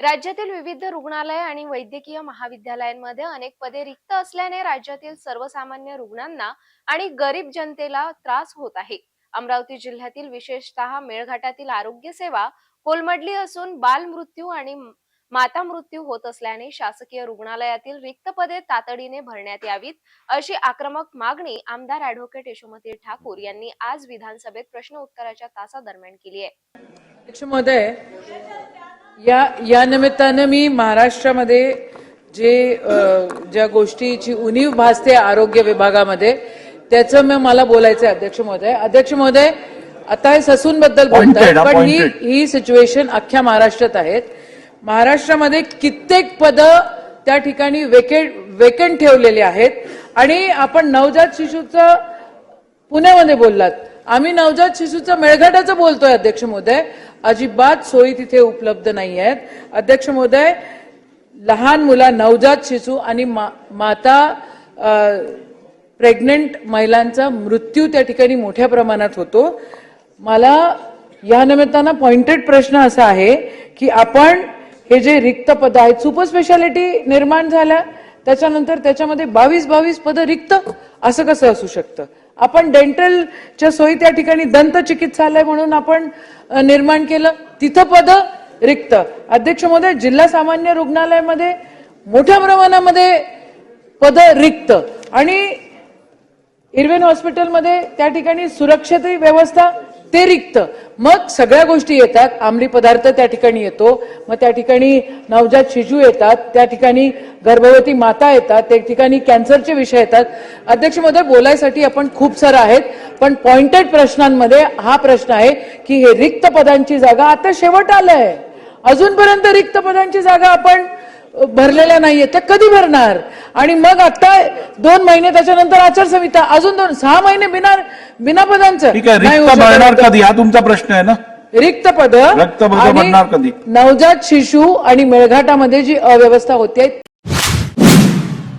राज्यातील विविध रुग्णालय आणि वैद्यकीय महाविद्यालयांमध्ये अनेक पदे रिक्त असल्याने राज्यातील सर्वसामान्य रुग्णांना आणि गरीब जनतेला त्रास होत आहे. अमरावती जिल्ह्यातील विशेषतः मेळघाटातील आरोग्य सेवा कोलमडली असून बालमृत्यू आणि माता मृत्यू होत असल्याने शासकीय रुग्णालयातील रिक्त पदे तातडीने भरण्यात यावीत अशी आक्रमक मागणी आमदार ऍडव्होकेट यशोमती ठाकूर यांनी आज विधानसभेत प्रश्न उत्तराच्या तासादरम्यान केली आहे. अध्यक्ष महोदय या या निमित्तानं मी महाराष्ट्रामध्ये जे ज्या गोष्टीची उणीव भासते आरोग्य विभागामध्ये त्याचं मी मला बोलायचं आहे अध्यक्ष महोदय अध्यक्ष महोदय आता हे ससूनबद्दल बोलताय Pointed, हा, पण ही. ही सिच्युएशन अख्ख्या महाराष्ट्रात आहेत. महाराष्ट्रामध्ये कित्येक पदं त्या ठिकाणी वेकेट वेकंट ठेवलेली आहेत. आणि आपण नवजात शिशूचं पुण्यामध्ये बोललात. आम्ही नवजात शिशूचं मेळघाटाचं बोलतोय अध्यक्ष महोदय. अजिबात सोयी तिथे उपलब्ध नाही आहेत अध्यक्ष महोदय लहान मुला नवजात शिशू आणि मा- माता प्रेग्नंट महिलांचा मृत्यू त्या ठिकाणी मोठ्या प्रमाणात होतो. मला या निमित्तानं पॉइंटेड प्रश्न असा आहे की आपण हे जे रिक्त पद आहेत सुपर स्पेशालिटी निर्माण झाल्या त्याच्यानंतर त्याच्यामध्ये बावीस बावीस पदं रिक्त असं कसं असू शकतं? आपण डेंटलच्या सोयी त्या ठिकाणी दंत चिकित्सालय म्हणून आपण निर्माण केलं. तिथं पद रिक्त. अध्यक्ष महोदय जिल्हा सामान्य रुग्णालयामध्ये मोठ्या प्रमाणामध्ये पद रिक्त. आणि इरवेन हॉस्पिटलमध्ये त्या ठिकाणी सुरक्षित व्यवस्था ते रिक्त मग सगळ्या गोष्टी येतात. आमली पदार्थ त्या ठिकाणी येतो. मग त्या ठिकाणी नवजात शिशू येतात. त्या ठिकाणी गर्भवती माता येतात. त्या ठिकाणी कॅन्सरचे विषय येतात. अध्यक्ष महोदय बोलायसाठी आपण खूप सारं आहेत. पण पॉइंटेड प्रश्नांमध्ये हा प्रश्न आहे की हे रिक्त पदांची जागा आता शेवट आलं आहे अजूनपर्यंत रिक्त पदांची जागा आपण भरलेल्या नाहीये त्या कधी भरणार आणि मग आता दोन महिने त्याच्यानंतर आचारसंहिता अजून दोन सहा महिने बिना बिना पदांचं. भरणार कधी हा तुमचा प्रश्न आहे ना रिक्त पद रिक्त पदं भरणार कधी? नवजात शिशू आणि मेळघाटामध्ये जी अव्यवस्था होते